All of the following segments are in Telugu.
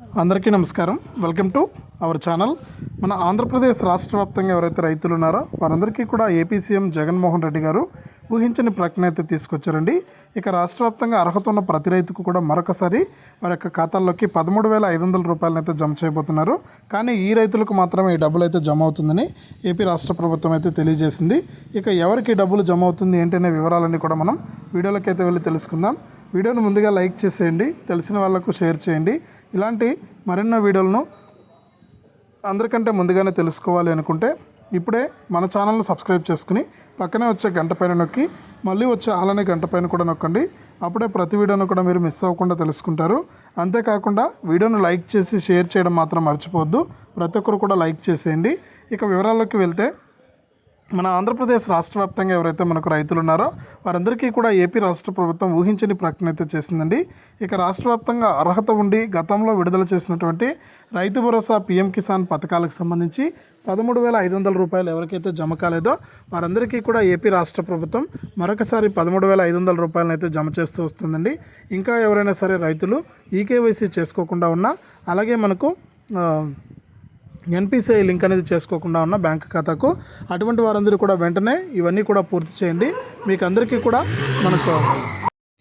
అందరికీ నమస్కారం. వెల్కమ్ టు అవర్ ఛానల్ మన ఆంధ్రప్రదేశ్ రాష్ట్ర వ్యాప్తంగా ఎవరైతే రైతులు ఉన్నారో వారందరికీ కూడా ఏపీ సీఎం జగన్మోహన్ రెడ్డి గారు ఊహించని ప్రకటన అయితే తీసుకొచ్చారండి. ఇక రాష్ట్ర వ్యాప్తంగా అర్హత ఉన్న ప్రతి రైతుకు కూడా మరొకసారి వారి యొక్క ఖాతాల్లోకి పదమూడు వేల ఐదు వందల రూపాయలను అయితే జమ చేయబోతున్నారు. కానీ ఈ రైతులకు మాత్రమే ఈ డబ్బులు అయితే జమ అవుతుందని ఏపీ రాష్ట్ర ప్రభుత్వం అయితే తెలియజేసింది. ఇక ఎవరికి ఈ డబ్బులు జమ అవుతుంది ఏంటనే వివరాలన్నీ కూడా మనం వీడియోలోకి అయితే వెళ్ళి తెలుసుకుందాం. వీడియోను ముందుగా లైక్ చేసేయండి తెలిసిన వాళ్ళకు షేర్ చేయండి. ఇలాంటి మరెన్నో వీడియోలను అందరికంటే ముందుగానే తెలుసుకోవాలి అనుకుంటే ఇప్పుడే మన ఛానల్ను సబ్స్క్రైబ్ చేసుకుని పక్కనే వచ్చే గంట పైన నొక్కి మళ్ళీ వచ్చే అలానే గంట పైన కూడా నొక్కండి. అప్పుడే ప్రతి వీడియోను కూడా మీరు మిస్ అవ్వకుండా తెలుసుకుంటారు. అంతేకాకుండా వీడియోను లైక్ చేసి షేర్ చేయడం మాత్రం మర్చిపోవద్దు. ప్రతి ఒక్కరు కూడా లైక్ చేసేయండి. ఇక వివరాల్లోకి వెళ్తే మన ఆంధ్రప్రదేశ్ రాష్ట్ర వ్యాప్తంగా ఎవరైతే మనకు రైతులు ఉన్నారో వారందరికీ కూడా ఏపీ రాష్ట్ర ప్రభుత్వం ఊహించని ప్రకటన అయితే చేసిందండి. ఇక రాష్ట్ర వ్యాప్తంగా అర్హత ఉండి గతంలో విడుదల చేసినటువంటి రైతు భరోసా పీఎం కిసాన్ పథకాలకు సంబంధించి పదమూడు వేల ఐదు వందల రూపాయలు ఎవరికైతే జమ కాలేదో వారందరికీ కూడా ఏపీ రాష్ట్ర ప్రభుత్వం మరొకసారి పదమూడు వేల ఐదు వందల రూపాయలను అయితే జమ చేస్తూ వస్తుందండి. ఇంకా ఎవరైనా సరే రైతులు ఈకేవైసీ చేసుకోకుండా ఉన్నా అలాగే మనకు ఎన్పిసిఐ లింక్ అనేది చేసుకోకుండా ఉన్న బ్యాంక్ ఖాతాకు అటువంటి వారందరూ కూడా వెంటనే ఇవన్నీ కూడా పూర్తి చేయండి. మీకు అందరికీ కూడా మనకు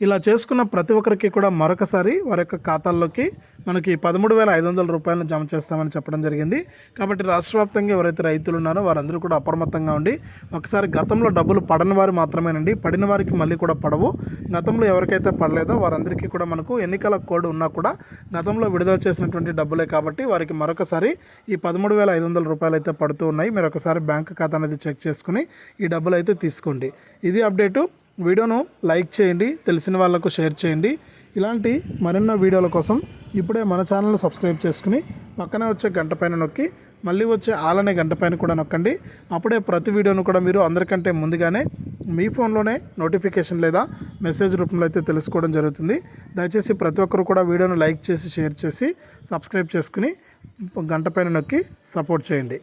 ఇలా చేసుకున్న ప్రతి ఒక్కరికి కూడా మరొకసారి వారి యొక్క ఖాతాల్లోకి మనకి పదమూడు వేల ఐదు వందల రూపాయలను జమ చేస్తామని చెప్పడం జరిగింది. కాబట్టి రాష్ట్ర వ్యాప్తంగా ఎవరైతే రైతులు ఉన్నారో వారందరూ కూడా అప్రమత్తంగా ఉండి ఒకసారి గతంలో డబ్బులు పడని వారు మాత్రమేనండి పడిన వారికి మళ్ళీ కూడా పడవు. గతంలో ఎవరికైతే పడలేదో వారందరికీ కూడా మనకు ఎన్నికల కోడ్ ఉన్నా కూడా గతంలో విడుదల చేసినటువంటి డబ్బులే కాబట్టి వారికి మరొకసారి ఈ పదమూడు వేల ఐదు వందల రూపాయలు అయితే పడుతూ ఉన్నాయి. మీరు ఒకసారి బ్యాంక్ ఖాతా అనేది చెక్ చేసుకుని ఈ డబ్బులు అయితే తీసుకోండి. ఇది అప్డేటు. వీడియోను లైక్ చేయండి తెలిసిన వాళ్ళకు షేర్ చేయండి. ఇలాంటి మరెన్నో వీడియోల కోసం ఇప్పుడే మన ఛానల్ని సబ్స్క్రైబ్ చేసుకుని పక్కనే వచ్చే గంట పైన నొక్కి మళ్ళీ వచ్చే ఆలనే గంట పైన కూడా నొక్కండి. అప్పుడే ప్రతి వీడియోను కూడా మీరు అందరికంటే ముందుగానే మీ ఫోన్లోనే నోటిఫికేషన్ లేదా మెసేజ్ రూపంలో అయితే తెలుసుకోవడం జరుగుతుంది. దయచేసి ప్రతి ఒక్కరు కూడా వీడియోను లైక్ చేసి షేర్ చేసి సబ్స్క్రైబ్ చేసుకుని గంట పైన నొక్కి సపోర్ట్ చేయండి.